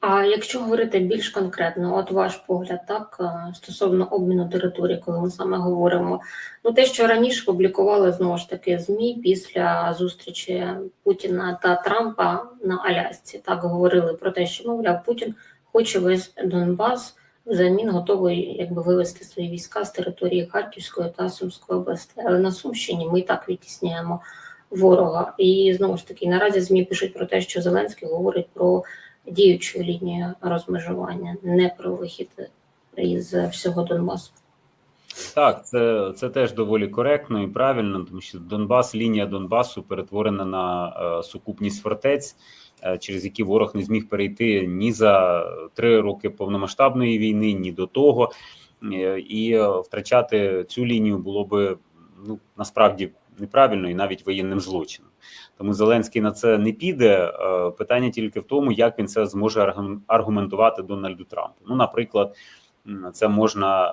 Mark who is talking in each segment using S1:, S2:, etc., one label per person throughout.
S1: А якщо говорити більш конкретно, от ваш погляд, так е, стосовно обміну території, коли ми саме говоримо, ну те, що раніше публікували знову ж таки змі після зустрічі Путіна та Трампа на Алясці, так говорили про те, що мовляв Путін хоче весь Донбас взамін готовий якби вивести свої війська з території Харківської та Сумської областей. Але на Сумщині ми так відтісняємо ворога. І знову ж таки наразі змі пишуть про те, що Зеленський говорить про діючу лінію розмежування, не про вихід із всього Донбасу.
S2: Так, це, це теж доволі коректно і правильно, тому що Донбас, лінія Донбасу перетворена на е, сукупність фортець, е, через які ворог не зміг перейти ні за три роки повномасштабної війни, ні до того. Е, і е, втрачати цю лінію було би ну насправді неправильно і навіть воєнним злочином. Тому Зеленський на це не піде. Е, Питання тільки в тому, як він це зможе аргументувати Дональду Трампу. Ну, наприклад, це можна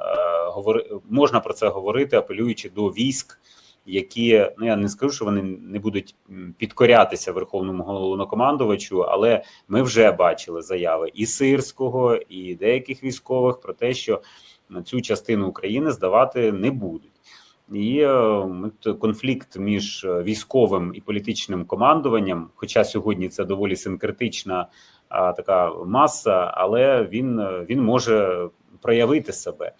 S2: е, можна про це говорити, апелюючи до військ, які ну я не скажу, що вони не будуть підкорятися верховному головнокомандувачу, але ми вже бачили заяви і сирського, і деяких військових про те, що цю частину України здавати не будуть. І е, конфлікт між е, військовим і політичним командуванням, хоча сьогодні це доволі синкретична така маса, але він, е, він може проявити себе.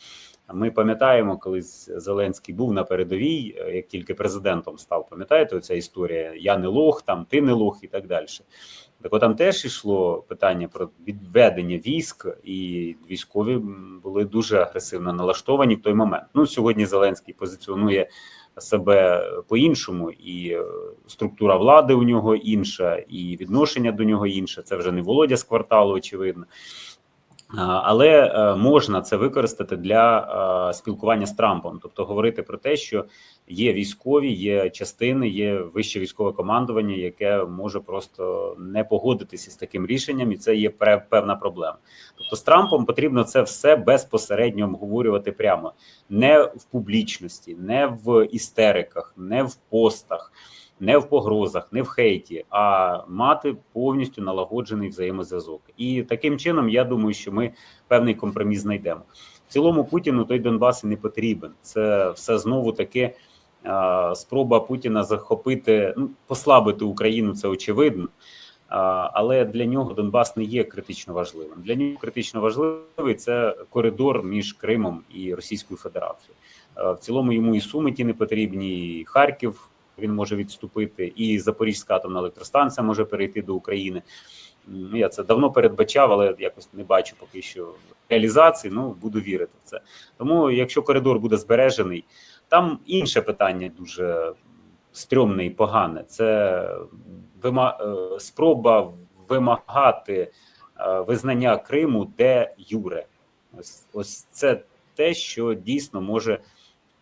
S2: Ми пам'ятаємо, коли Зеленський був на передовій, е, як тільки президентом став, пам'ятаєте, оця історія Я не лох, там ти не лох і так далі. Так от там теж йшло питання про відведення військ, і військові були дуже агресивно налаштовані в той момент. Ну сьогодні Зеленський позиціонує себе по-іншому, і е, структура влади у нього інша, і відношення до нього інше. Це вже не Володя з кварталу, очевидно. Але е, можна це використати для е, спілкування з Трампом, тобто говорити про те, що є військові, є частини, є вище військове командування, яке може просто не погодитися з таким рішенням, і це є певна проблема. Тобто з Трампом потрібно це все безпосередньо обговорювати прямо, не в публічності, не в істериках, не в постах. Не в погрозах, не в хейті, а мати повністю налагоджений взаємозв'язок. І таким чином, я думаю, що ми певний компроміс знайдемо. В цілому Путіну той Донбас і не потрібен. Це все знову таки спроба Путіна захопити, ну послабити Україну. Це очевидно. Але для нього Донбас не є критично важливим. Для нього критично важливий це коридор між Кримом і Російською Федерацією. В цілому йому і Суми ті не потрібні, і Харків він може відступити, і Запорізька атомна електростанція може перейти до України. Я це давно передбачав, але якось не бачу поки що реалізації. Ну буду вірити в це. Тому, якщо коридор буде збережений, там інше питання дуже стрьомне і погане. Це е, спроба вимагати е, визнання Криму де юре. Ось, ось це те, що дійсно може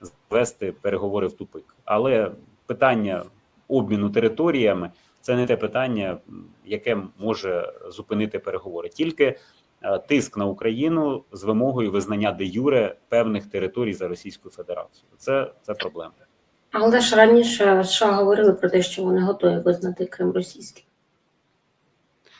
S2: звести переговори в тупик. Але питання обміну територіями це не те питання, яке може зупинити переговори. Тільки е, тиск на Україну з вимогою визнання де юре певних територій за Російською Федерацією. Це, це проблема.
S1: Але ж раніше США говорили про те, що вони готові визнати Крим російським.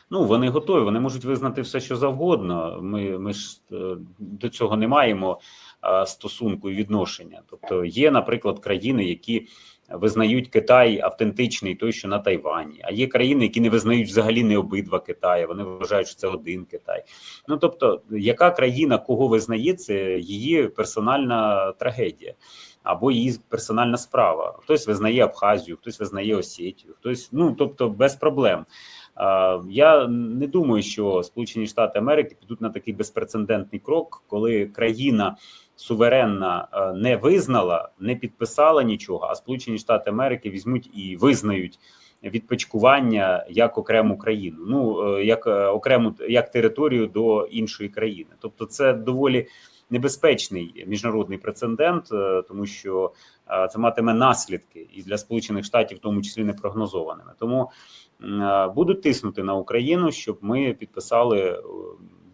S2: Ну вони готові, вони можуть визнати все, що завгодно. Ми, ми ж е, до цього не маємо е, стосунку і відношення. Тобто є, наприклад, країни, які визнають Китай автентичний, той, що на Тайвані, а є країни, які не визнають взагалі не обидва Китаї. Вони вважають, що це один Китай. Ну тобто, яка країна кого визнає, це її персональна трагедія. Або її персональна справа. Хтось визнає Абхазію, хтось визнає Осетію, хтось, ну тобто без проблем. А, Я не думаю, що Сполучені Штати Америки підуть на такий безпрецедентний крок, коли країна суверенна е, не визнала, не підписала нічого, а Сполучені Штати Америки візьмуть і визнають відпочкування як окрему країну, ну е, як е, окрему як територію до іншої країни. Тобто, це доволі небезпечний міжнародний прецедент, е, тому що е, це матиме наслідки і для Сполучених Штатів, в тому числі непрогнозованими. Тому е, будуть тиснути на Україну, щоб ми підписали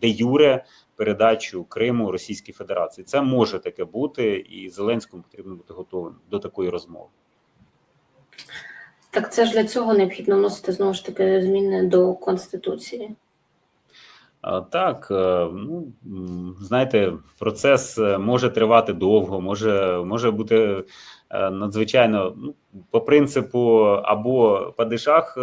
S2: де юре передачу Криму Російській Федерації. Це може таке бути, і Зеленському потрібно бути готовим до такої розмови.
S1: Так це ж для цього необхідно вносити знову ж таки зміни до Конституції.
S2: Так, е, ну знаєте, процес е, може тривати довго, може, може бути е, надзвичайно ну, по принципу або падишах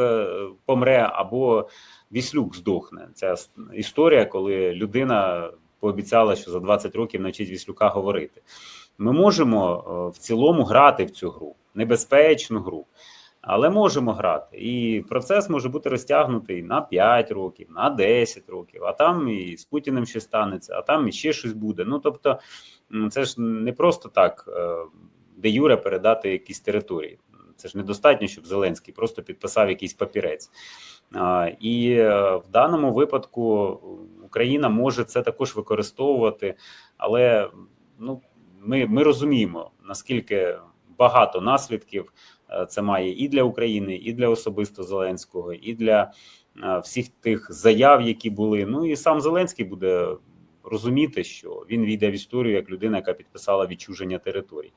S2: помре, або віслюк здохне. Ця історія, коли людина пообіцяла, що за 20 років навчить віслюка говорити. Ми можемо в цілому грати в цю гру, небезпечну гру. Але можемо грати, і процес може бути розтягнутий на 5 років, на 10 років, а там і з Путіним щось станеться, а там і ще щось буде. Ну тобто, це ж не просто так е, де Юре передати якісь території. Це ж недостатньо, щоб Зеленський просто підписав якийсь папірець. І е, в даному випадку Україна може це також використовувати, але ну ми, ми розуміємо наскільки багато наслідків це має і для України, і для особисто Зеленського, і для е, всіх тих заяв, які були. Ну і сам Зеленський буде розуміти, що він війде в історію як людина, яка підписала відчуження територій.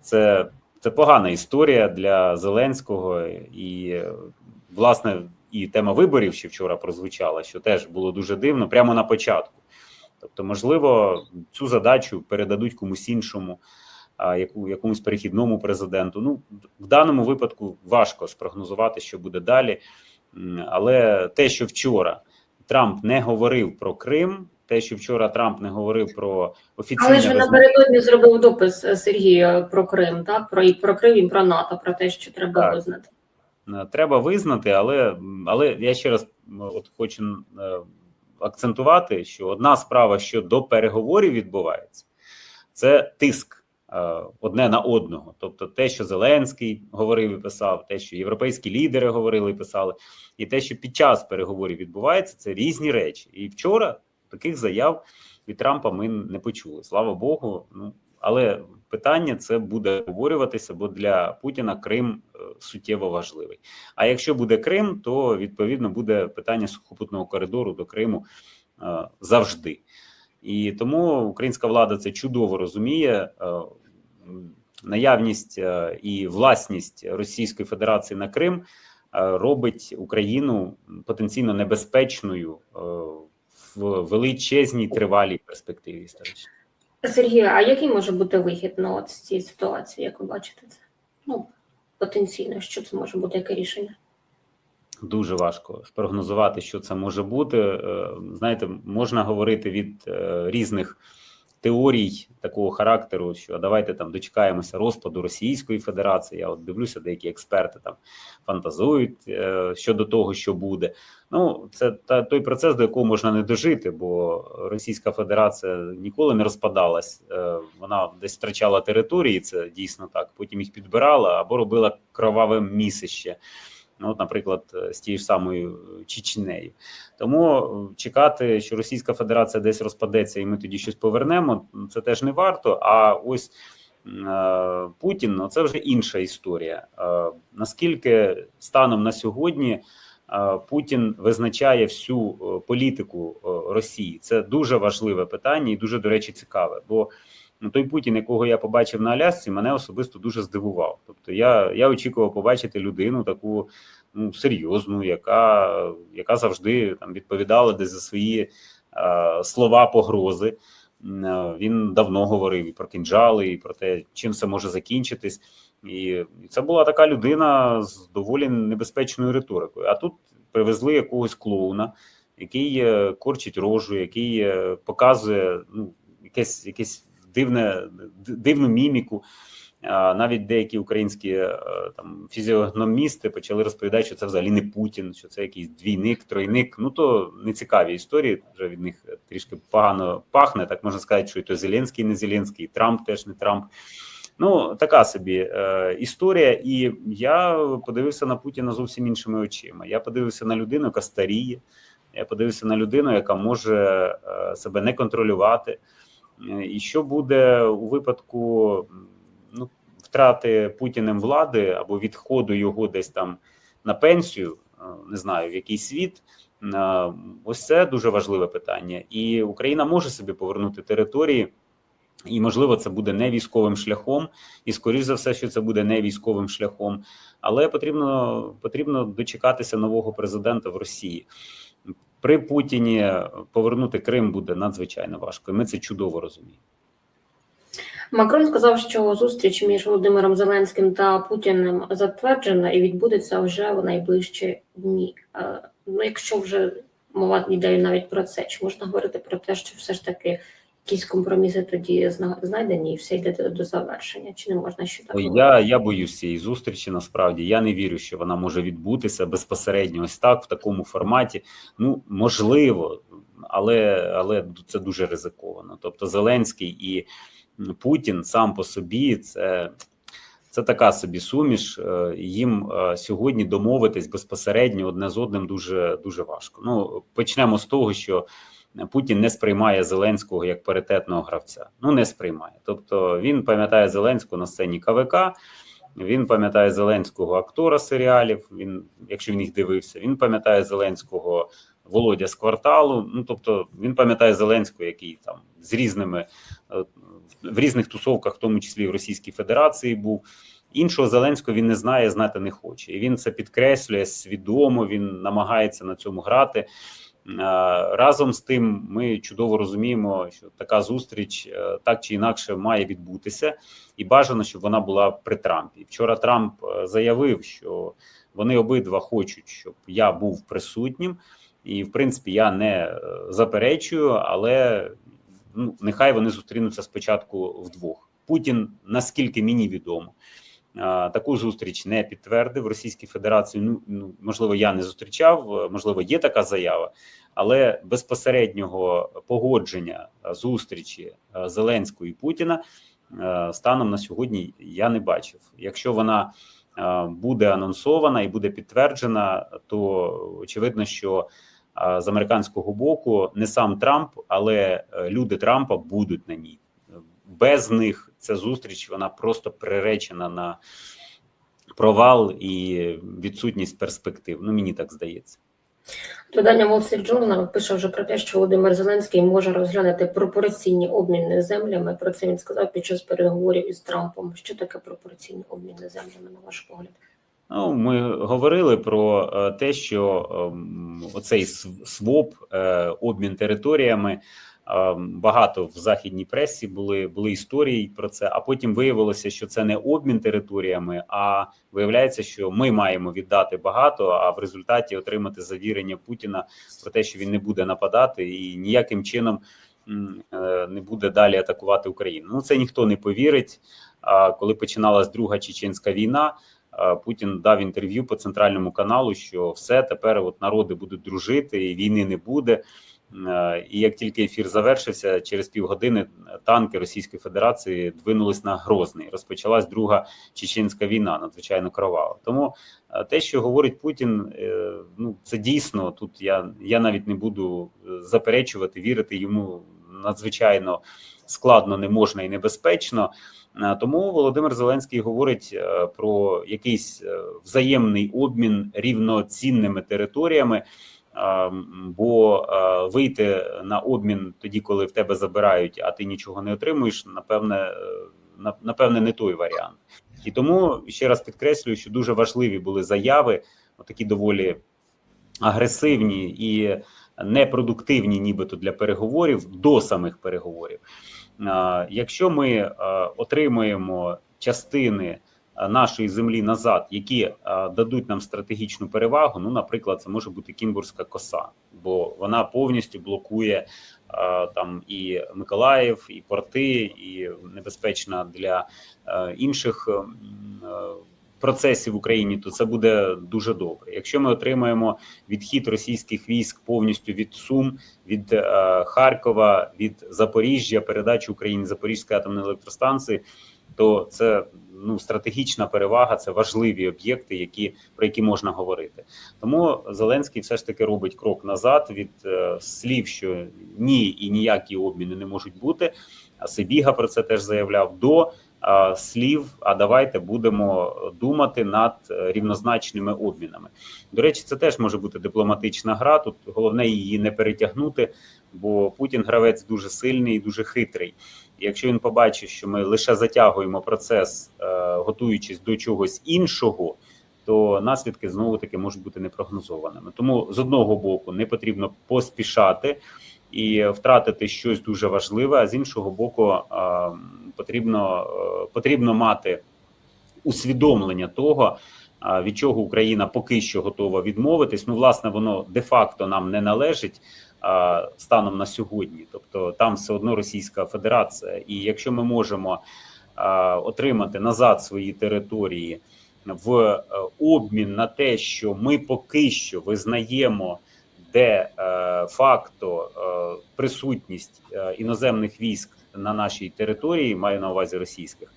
S2: Це, це погана історія для Зеленського, і е, власне і тема виборів ще вчора прозвучала, що теж було дуже дивно прямо на початку. Тобто, можливо, цю задачу передадуть комусь іншому, яку, якомусь перехідному президенту. Ну, в даному випадку важко спрогнозувати, що буде далі. Але те, що вчора Трамп не говорив про Крим, те, що вчора Трамп не говорив про офіційне
S1: Але ж він
S2: визнання-
S1: напередодні зробив допис е, Сергію про Крим, так про і про Крим і про НАТО, про те, що треба
S2: Так.
S1: визнати.
S2: Е, треба визнати, але, але я ще раз от хочу е, акцентувати, що одна справа, що до переговорів відбувається, це тиск одне на одного. Тобто, те, що Зеленський говорив і писав, те, що європейські лідери говорили і писали, і те, що під час переговорів відбувається, це різні речі. І вчора таких заяв від Трампа ми не почули. Слава Богу. Ну але питання це буде обговорюватися, бо для Путіна Крим е, суттєво важливий. А якщо буде Крим, то відповідно буде питання сухопутного коридору до Криму е, завжди. І тому українська влада це чудово розуміє. Наявність е, і власність Російської Федерації на Крим е, робить Україну потенційно небезпечною е, в величезній тривалій перспективі історичній.
S1: Сергію, а який може бути вихід ну, от з цієї ситуації, як ви бачите це? Ну, потенційно, що це може бути, яке рішення?
S2: Дуже важко спрогнозувати, що це може бути. Знаєте, можна говорити від різних теорій такого характеру, що давайте там дочекаємося розпаду Російської Федерації. Я от дивлюся, деякі експерти там фантазують е, щодо того, що буде. Ну, це та той процес, до якого можна не дожити, бо Російська Федерація ніколи не розпадалась. Е, Вона десь втрачала території, це дійсно так. Потім їх підбирала або робила кроваве місище. Ну, от, наприклад, з тією ж самою Чечнею. Тому е, чекати, що Російська Федерація десь розпадеться, і ми тоді щось повернемо, це теж не варто. А ось е, Путін ну, це вже інша історія. Е, наскільки станом на сьогодні е, Путін визначає всю е, політику е, Росії? Це дуже важливе питання і дуже, до речі, цікаве. Бо ну, той Путін, якого я побачив на Алясці, мене особисто дуже здивував. Тобто, я, я очікував побачити людину таку ну, серйозну, яка, яка завжди там відповідала десь за свої е, слова погрози. Е, Він давно говорив і про кінжали, і про те, чим це може закінчитись. І, це була така людина з доволі небезпечною риторикою. А тут привезли якогось клоуна, який е, корчить рожу, який е, показує ну, якесь, якесь дивне, дивну міміку. Навіть деякі українські е, там фізіогномісти почали розповідати, що це взагалі не Путін, що це якийсь двійник, тройник. Ну то не цікаві історії. Вже від них трішки погано пахне. Так можна сказати, що і то Зеленський, не Зеленський, і Трамп теж не Трамп. Ну така собі е, історія. І я подивився на Путіна зовсім іншими очима. Я подивився на людину, яка старіє. Я подивився на людину, яка може е, себе не контролювати. І що буде у випадку ну, втрати Путіним влади або відходу його десь там на пенсію, е, не знаю, в який світ. Е, Ось це дуже важливе питання, і Україна може собі повернути території, і можливо, це буде не військовим шляхом, і скоріш за все, що це буде не військовим шляхом, але потрібно потрібно дочекатися нового президента в Росії. При Путіні повернути Крим буде надзвичайно важко. І ми це чудово розуміємо.
S1: Макрон сказав, що зустріч між Володимиром Зеленським та Путіним затверджена і відбудеться вже в найближчі дні. Е, Ну, якщо вже мова йде навіть про це, чи можна говорити про те, що все ж таки якісь компроміси тоді знайдені і все йде до, завершення? Чи не можна ще так?
S2: Я, я боюсь цієї зустрічі. Насправді я не вірю, що вона може відбутися безпосередньо ось так, в такому форматі. Ну можливо, але, але це дуже ризиковано. Тобто, Зеленський і Путін сам по собі це. Це така собі суміш. е, Їм е, сьогодні домовитись безпосередньо одне з одним дуже дуже важко. Ну почнемо з того, що Путін не сприймає Зеленського як паритетного гравця. Ну не сприймає. Тобто він пам'ятає Зеленського на сцені КВК. Він пам'ятає Зеленського актора серіалів. Він, якщо він їх дивився, він пам'ятає Зеленського Володя з кварталу. Ну тобто він пам'ятає Зеленського, який там з різними е, в різних тусовках, в тому числі в Російській Федерації, був. Іншого Зеленського він не знає, знати не хоче, і він це підкреслює свідомо. Він намагається на цьому грати. Е, Разом з тим, ми чудово розуміємо, що така зустріч е, так чи інакше має відбутися, і бажано, щоб вона була при Трампі. Вчора Трамп е, заявив, що вони обидва хочуть, щоб я був присутнім, і в принципі я не заперечую, але ну нехай вони зустрінуться спочатку вдвох. Путін, наскільки мені відомо, таку зустріч не підтвердив Російській Федерації. Ну, ну можливо, я не зустрічав, можливо, є така заява, але безпосереднього погодження зустрічі е, Зеленського і Путіна е, станом на сьогодні я не бачив. Якщо вона е, буде анонсована і буде підтверджена, то очевидно, що з американського боку не сам Трамп, але люди Трампа будуть на ній. Без них ця зустріч вона просто приречена на провал і відсутність перспектив. Ну мені так здається.
S1: Видання Wall Street Journal пише вже про те, що Володимир Зеленський може розглянути пропорційні обміни землями. Про це він сказав під час переговорів із Трампом. Що таке пропорційні обміни землями, на ваш погляд?
S2: Ну, ми говорили про е, те, що ем, оцей своп, е, обмін територіями. Ем, Багато в західній пресі були були історії про це. А потім виявилося, що це не обмін територіями, а виявляється, що ми маємо віддати багато, а в результаті отримати завірення Путіна про те, що він не буде нападати і ніяким чином е, не буде далі атакувати Україну. Ну це ніхто не повірить. Коли починалась друга чеченська війна. Е, Путін дав інтерв'ю по центральному каналу, що все тепер от народи будуть дружити, і війни не буде. Е, І як тільки ефір завершився, через півгодини танки Російської Федерації двинулись на Грозний. Розпочалась друга чеченська війна, надзвичайно кровава. Тому е, те, що говорить Путін, е, ну це дійсно тут. Я, я навіть не буду заперечувати, вірити йому надзвичайно складно, не можна і небезпечно. Тому Володимир Зеленський говорить про якийсь взаємний обмін рівноцінними територіями. Бо вийти на обмін тоді, коли в тебе забирають, а ти нічого не отримуєш, напевне, е, напевне, не той варіант. І тому ще раз підкреслюю, що дуже важливі були заяви, такі доволі агресивні і непродуктивні, нібито для переговорів до самих переговорів. Якщо ми е, отримаємо частини нашої землі назад, які е, дадуть нам стратегічну перевагу, ну, наприклад, це може бути Кімбурська коса, бо вона повністю блокує е, там і Миколаїв, і порти, і небезпечна для е, інших. е, Процесів в Україні, то це буде дуже добре. Якщо ми отримаємо відхід російських військ повністю від Сум, від е, Харкова, від Запоріжжя, передачу Україні Запорізької атомної електростанції, то це ну стратегічна перевага, це важливі об'єкти, які про які можна говорити. Тому Зеленський все ж таки робить крок назад від е, слів, що ні і ніякі обміни не можуть бути. А Сибіга про це теж заявляв до слів. А давайте будемо думати над е, рівнозначними обмінами. До речі, це теж може бути дипломатична гра. Тут головне її не перетягнути, бо Путін гравець дуже сильний і дуже хитрий. Якщо він побачить, що ми лише затягуємо процес, е, готуючись до чогось іншого, то наслідки знову таки можуть бути непрогнозованими. Тому з одного боку не потрібно поспішати і втратити щось дуже важливе. А з іншого боку, е, потрібно, е, потрібно мати усвідомлення того, від чого Україна поки що готова відмовитись. Ну, власне, воно де-факто нам не належить станом на сьогодні. Тобто там все одно Російська Федерація. І якщо ми можемо отримати назад свої території в е, обмін на те, що ми поки що визнаємо. Де е, факто е, присутність іноземних військ на нашій території, маю на увазі російських,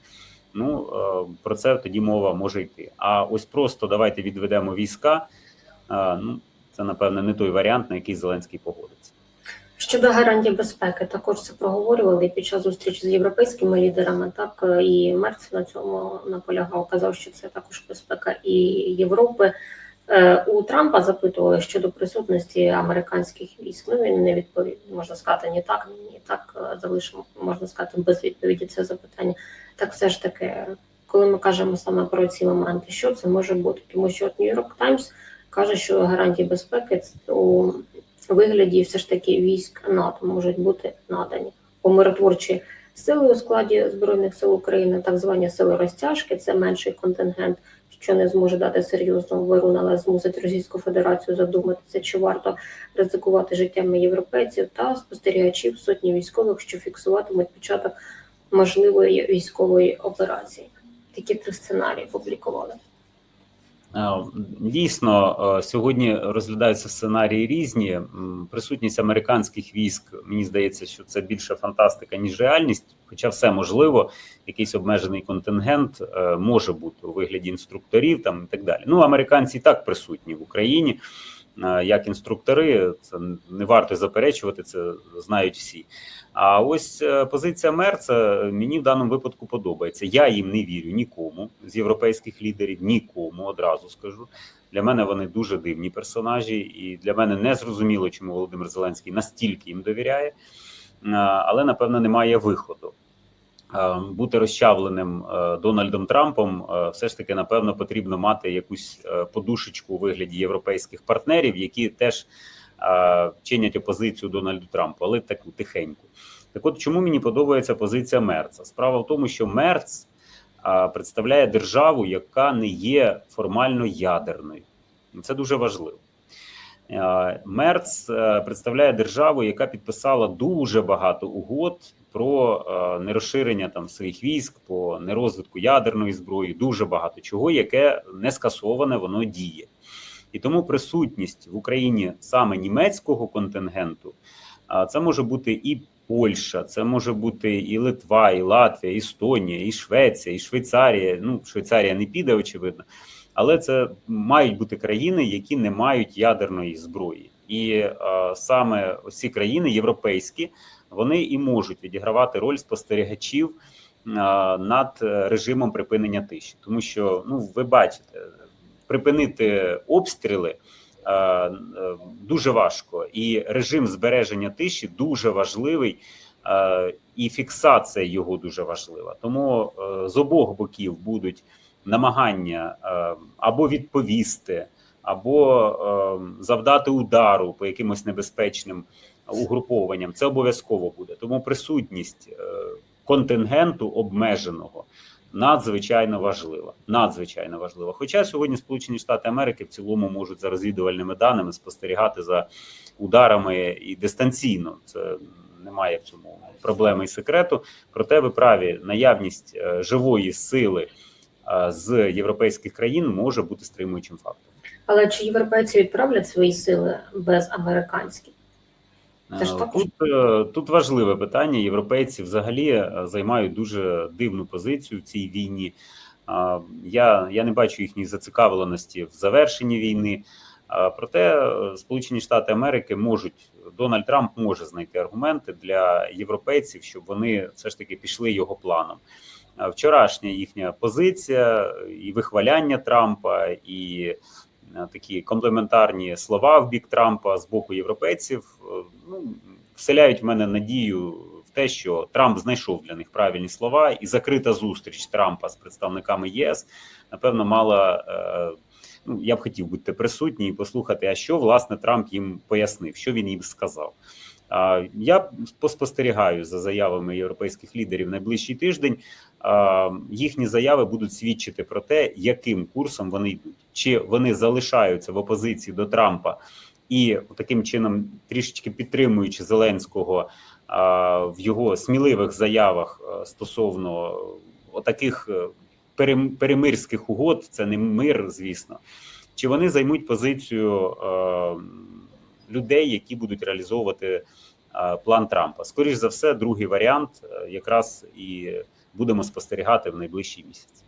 S2: ну про це тоді мова може йти. А ось просто давайте відведемо війська. Ну це напевне не той варіант, на який Зеленський погодиться.
S1: Щодо гарантій безпеки, також це проговорювали під час зустрічі з європейськими лідерами. Так і Мерц на цьому наполягав, казав, що це також безпека і Європи. Е, У Трампа запитували щодо присутності американських військ. Ну він не відповів, можна сказати, ні так, ні так е, залишимо, можна сказати, без відповіді це запитання. Так все ж таки, коли ми кажемо саме про ці моменти, що це може бути? Тому що от Нью-Йорк Таймс каже, що гарантії безпеки у вигляді все ж таки військ НАТО можуть бути надані. Бо миротворчі сили у складі Збройних сил України, так звані сили розтяжки, це менший контингент, що не зможе дати серйозного виру, але змусить Російську Федерацію задуматися, чи варто ризикувати життями європейців та спостерігачів сотні військових, що фіксуватимуть початок можливої військової операції. Такі три сценарії публікували.
S2: Е, Дійсно, е, сьогодні розглядаються сценарії різні. Присутність американських військ, мені здається, що це більше фантастика, ніж реальність. Хоча все можливо, якийсь обмежений контингент е, може бути у вигляді інструкторів там і так далі. Ну, американці і так присутні в Україні як інструктори. Це не варто заперечувати, це знають всі. А ось е, позиція Мерца мені в даному випадку подобається. Я їм не вірю нікому з європейських лідерів, нікому одразу скажу. Для мене вони дуже дивні персонажі, і для мене не зрозуміло, чому Володимир Зеленський настільки їм довіряє, але напевно немає виходу. А, Бути розчавленим е, Дональдом Трампом е, все ж таки напевно потрібно мати якусь е, подушечку у вигляді європейських партнерів, які теж е, чинять опозицію Дональду Трампу, але таку тихеньку. Так от чому мені подобається позиція Мерца? Справа в тому, що Мерц представляє державу, яка не є формально ядерною. Це дуже важливо. Е, Мерц е, представляє державу, яка підписала дуже багато угод про е, нерозширення там своїх військ, по нерозвитку ядерної зброї, дуже багато чого, яке не скасоване, воно діє. І тому присутність в Україні саме німецького контингенту, це може бути і Польща, це може бути і Литва, і Латвія, і Естонія, і Швеція, і Швейцарія. Ну, Швейцарія не піде, очевидно, але це мають бути країни, які не мають ядерної зброї. І е, саме ось ці країни європейські, вони і можуть відігравати роль спостерігачів е, над режимом припинення тиші, тому що ну ви бачите, припинити обстріли. е, е, Дуже важко, і режим збереження тиші дуже важливий, е, і фіксація його дуже важлива. Тому з обох боків будуть намагання е, або відповісти, або е, завдати удару по якимось небезпечним угрупованням. Це обов'язково буде. Тому присутність е, контингенту обмеженого надзвичайно важлива. Надзвичайно важлива. Хоча сьогодні Сполучені Штати Америки в цілому можуть за розвідувальними даними спостерігати за ударами і дистанційно. Це немає в цьому проблеми і секрету. Проте ви праві наявність живої сили з європейських країн може бути стримуючим фактором.
S1: Але чи європейці відправлять свої сили без американських?
S2: Е, Тут, е, тут важливе питання. Європейці взагалі е, займають дуже дивну позицію в цій війні. Я, я не бачу їхньої зацікавленості в завершенні війни. Проте е, Сполучені Штати Америки можуть Дональд Трамп може знайти аргументи для європейців, щоб вони все ж таки пішли його планом. Вчорашня їхня позиція і вихваляння Трампа, і е, такі комплементарні слова в бік Трампа з боку європейців е, ну, вселяють в мене надію в те, що Трамп знайшов для них правильні слова, і закрита зустріч Трампа з представниками ЄС напевно мала е, ну я б хотів бути присутній і послухати, а що власне Трамп їм пояснив, що він їм сказав. Я поспостерігаю за заявами європейських лідерів найближчий тиждень. Їхні заяви будуть свідчити про те, яким курсом вони йдуть, чи вони залишаються в опозиції до Трампа і таким чином трішечки підтримуючи Зеленського в його сміливих заявах стосовно отаких е, перемирських угод, це не мир, звісно. Чи вони займуть позицію людей, які будуть реалізовувати план Трампа? Скоріш за все, другий варіант е, якраз і будемо спостерігати в найближчий місяць.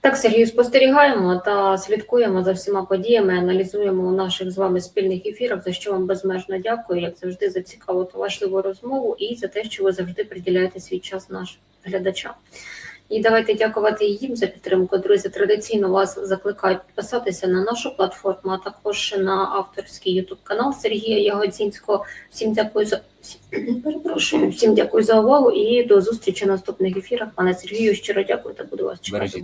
S1: Так, Сергію, спостерігаємо та слідкуємо за всіма подіями, аналізуємо у наших з вами спільних ефірах, за що вам безмежно дякую, як завжди, за цікаву та важливу розмову і за те, що ви завжди приділяєте свій час нашим глядачам. І давайте дякувати їм за підтримку. Друзі, традиційно вас закликають підписатися на нашу платформу, а також на авторський ютуб канал Сергія Ягодзінського. Всім дякую за перепрошую, всім дякую за увагу і до зустрічі в наступних ефірах. Пане Сергію, щиро дякую та буду вас чекати.